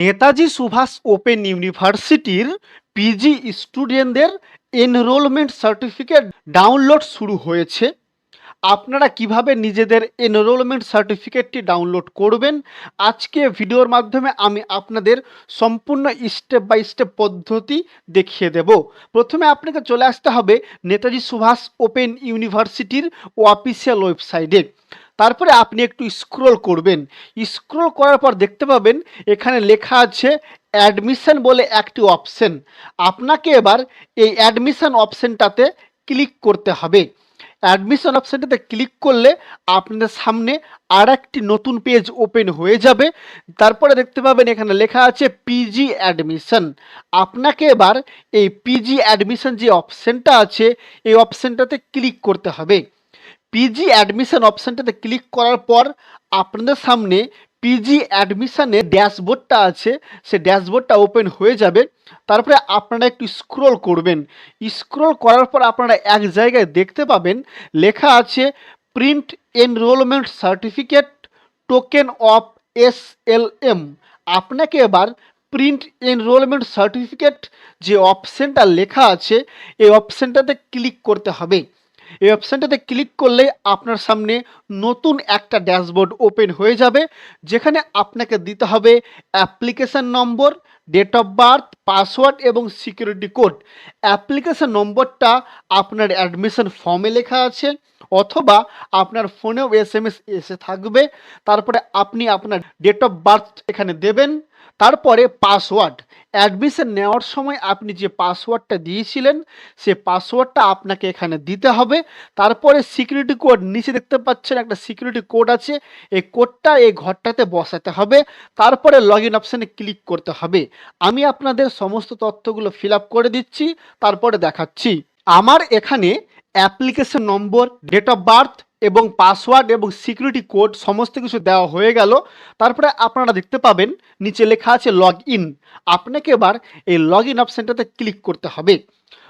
Netaji Subhas open ইউনিভার্সিটির PG স্টুডেন্টদের enrolment certificate download শুরু হয়েছে। আপনারা কীভাবে নিজেদের এনরোলমেন্ট সার্টিফিকেটটি ডাউনলোড করবেন? আজকে ভিডিওর মাধ্যমে আমি আপনাদের সম্পূর্ণ স্টেপ বাই স্টেপ পদ্ধতি দেখিয়ে দেব। প্রথমে আপনাকে চলে আসতে হবে নেতাজি সুভাষ ওপেন ইউনিভার্সিটির অফিসিয়াল ওয়েবসাইটে। তারপরে আপনি একটু স্ক্রোল করবেন। স্ক্রোল করার পর দেখতে পাবেন, এখানে লেখা আছে অ্যাডমিশন বলে একটি অপশন আপনাকে এবার এই অ্যাডমিশন অপশনটাতে ক্লিক করতে হবে। অ্যাডমিশন অপশনটাতে ক্লিক করলে আপনাদের সামনে আর একটি নতুন পেজ ওপেন হয়ে যাবে। তারপরে দেখতে পাবেন, এখানে লেখা আছে পিজি অ্যাডমিশন আপনাকে এবার এই পিজি অ্যাডমিশন যে অপশনটা আছে, এই অপশনটাতে ক্লিক করতে হবে। পিজি অ্যাডমিশন অপশনটাতে ক্লিক করার পর আপনাদের সামনে পিজি অ্যাডমিশনের ড্যাশবোর্ডটা আছে। সে ড্যাশবোর্ডটা ওপেন হয়ে যাবে। তারপরে আপনারা একটু স্ক্রোল করবেন। স্ক্রোল করার পর আপনারা এক জায়গায় দেখতে পাবেন, লেখা আছে print enrolment certificate token of S L M আপনাকে এবার প্রিন্ট এনরোলমেন্ট সার্টিফিকেট যে অপশানটা লেখা আছে, এই অপশানটাতে ক্লিক করতে হবে। এই অপশানটাতে ক্লিক করলে আপনার সামনে নতুন একটা ড্যাশবোর্ড ওপেন হয়ে যাবে, যেখানে আপনাকে দিতে হবে application number date of birth password এবং সিকিউরিটি কোড অ্যাপ্লিকেশান নম্বরটা আপনার অ্যাডমিশন ফর্মে লেখা আছে, অথবা আপনার ফোনেও এস এম এস এসে থাকবে, তারপরে আপনি আপনার ডেট অফ বার্থ এখানে দেবেন। তারপরে পাসওয়ার্ড। অ্যাডমিশন নেওয়ার সময় আপনি যে পাসওয়ার্ডটা দিয়েছিলেন, সে পাসওয়ার্ডটা আপনাকে এখানে দিতে হবে। তারপরে সিকিউরিটি কোড, নিচে দেখতে পাচ্ছেন একটা সিকিউরিটি কোড আছে। এই কোডটা এই ঘরটাতে বসাতে হবে। তারপরে লগ ইন অপশানে ক্লিক করতে হবে। আমি আপনাদের সমস্ত তথ্যগুলো ফিল আপ করে দিচ্ছি, তারপরে দেখাচ্ছি। আমার এখানে application number date of birth এবং পাসওয়ার্ড এবং সিকিউরিটি কোড সমস্ত কিছু দেওয়া হয়ে গেল। তারপরে আপনারা দেখতে পাবেন, নিচে লেখা আছে লগ ইন আপনাকে এবার এই লগ ইন অপশানটাতে ক্লিক করতে হবে।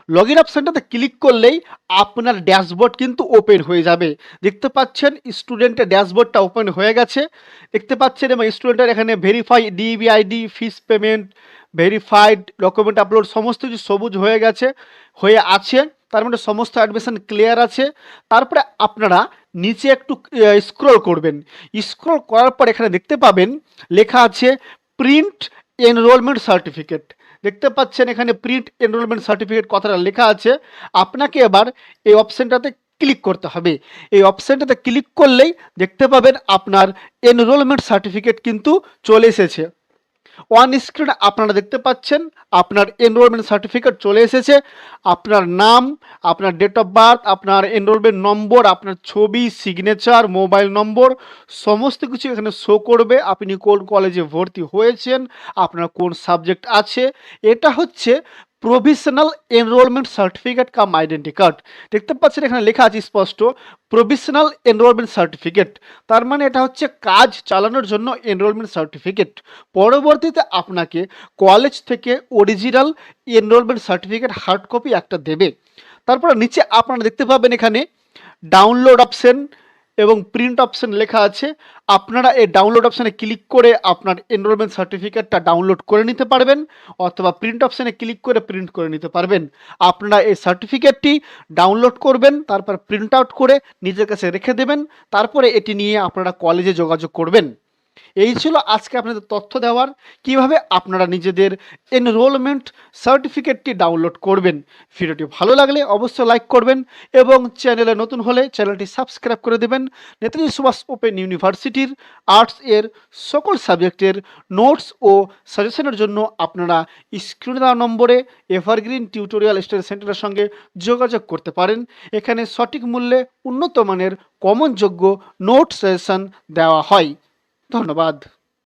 লগ ইন অপশানটাতে ক্লিক করলেই আপনার ড্যাশবোর্ড কিন্তু ওপেন হয়ে যাবে। দেখতে পাচ্ছেন স্টুডেন্টের ড্যাশবোর্ডটা ওপেন হয়ে গেছে। দেখতে পাচ্ছেন এবং স্টুডেন্টের এখানে verify DB ID fees payment verified document upload সমস্ত কিছু সবুজ হয়ে গেছে, হয়ে আছে। তার মানে সমস্ত অ্যাডমিশন ক্লিয়ার আছে। তারপরে আপনারা নিচে একটু স্ক্রল করবেন। স্ক্রল করার পর এখানে দেখতে পাবেন, লেখা আছে প্রিন্ট এনরোলমেন্ট সার্টিফিকেট দেখতে পাচ্ছেন এখানে প্রিন্ট এনরোলমেন্ট সার্টিফিকেট কথাটা লেখা আছে। আপনাকে এবার এই অপশানটাতে ক্লিক করতে হবে। এই অপশানটাতে ক্লিক করলেই দেখতে পাবেন আপনার এনরোলমেন্ট সার্টিফিকেট কিন্তু চলে এসেছে। ওয়ান স্ক্রিন আপনারা দেখতে পাচ্ছেন, আপনার এনরোলমেন্ট সার্টিফিকেট চলে এসেছে, আপনার নাম, আপনার ডেট অফ বার্থ আপনার এনরোলমেন্ট নম্বর, আপনার ছবি সিগনেচার মোবাইল নম্বর, সমস্ত কিছু এখানে শো করবে। আপনি কোন কলেজে ভর্তি হয়েছেন, আপনার কোন সাবজেক্ট আছে, এটা হচ্ছে provisional enrolment certificate cum identity card দেখতে পাচ্ছেন এখানে লেখা আছে স্পষ্ট প্রভিশনাল এনরোলমেন্ট সার্টিফিকেট তার মানে এটা হচ্ছে কাজ চালানোর জন্য এনরোলমেন্ট সার্টিফিকেট পরবর্তীতে আপনাকে কলেজ থেকে original enrolment certificate hard copy একটা দেবে তারপরে নিচে আপনারা দেখতে পাবেন এখানে ডাউনলোড অপশন এবং প্রিন্ট অপশন লেখা আছে। আপনারা এই ডাউনলোড অপশানে ক্লিক করে আপনার এনরোলমেন্ট সার্টিফিকেটটা ডাউনলোড করে নিতে পারবেন অথবা প্রিন্ট অপশানে ক্লিক করে প্রিন্ট করে নিতে পারবেন। আপনারা এই সার্টিফিকেটটি ডাউনলোড করবেন, তারপর প্রিন্ট আউট করে নিজের কাছে রেখে দেবেন, তারপরে এটি নিয়ে আপনারা কলেজে যোগাযোগ করবেন। এই ছিল আজকে আপনাদের তথ্য দেওয়ার। কীভাবে আপনারা নিজেদের এনরোলমেন্ট সার্টিফিকেটটি ডাউনলোড করবেন। ভিডিওটি ভালো লাগলে অবশ্যই লাইক করবেন এবং চ্যানেলে নতুন হলে চ্যানেলটি সাবস্ক্রাইব করে দেবেন। নেতাজি সুভাষ ওপেন ইউনিভার্সিটির আর্টস এর সকল সাবজেক্টের নোটস ও সাজেশনের জন্য আপনারা স্ক্রিনে দেওয়া নম্বরে এভারগ্রিন টিউটোরিয়াল স্টাডি সেন্টারের সঙ্গে যোগাযোগ করতে পারেন। এখানে সঠিক মূল্যে উন্নত মানের কমনযোগ্য নোট সাজেশন দেওয়া হয়। ধন্যবাদ।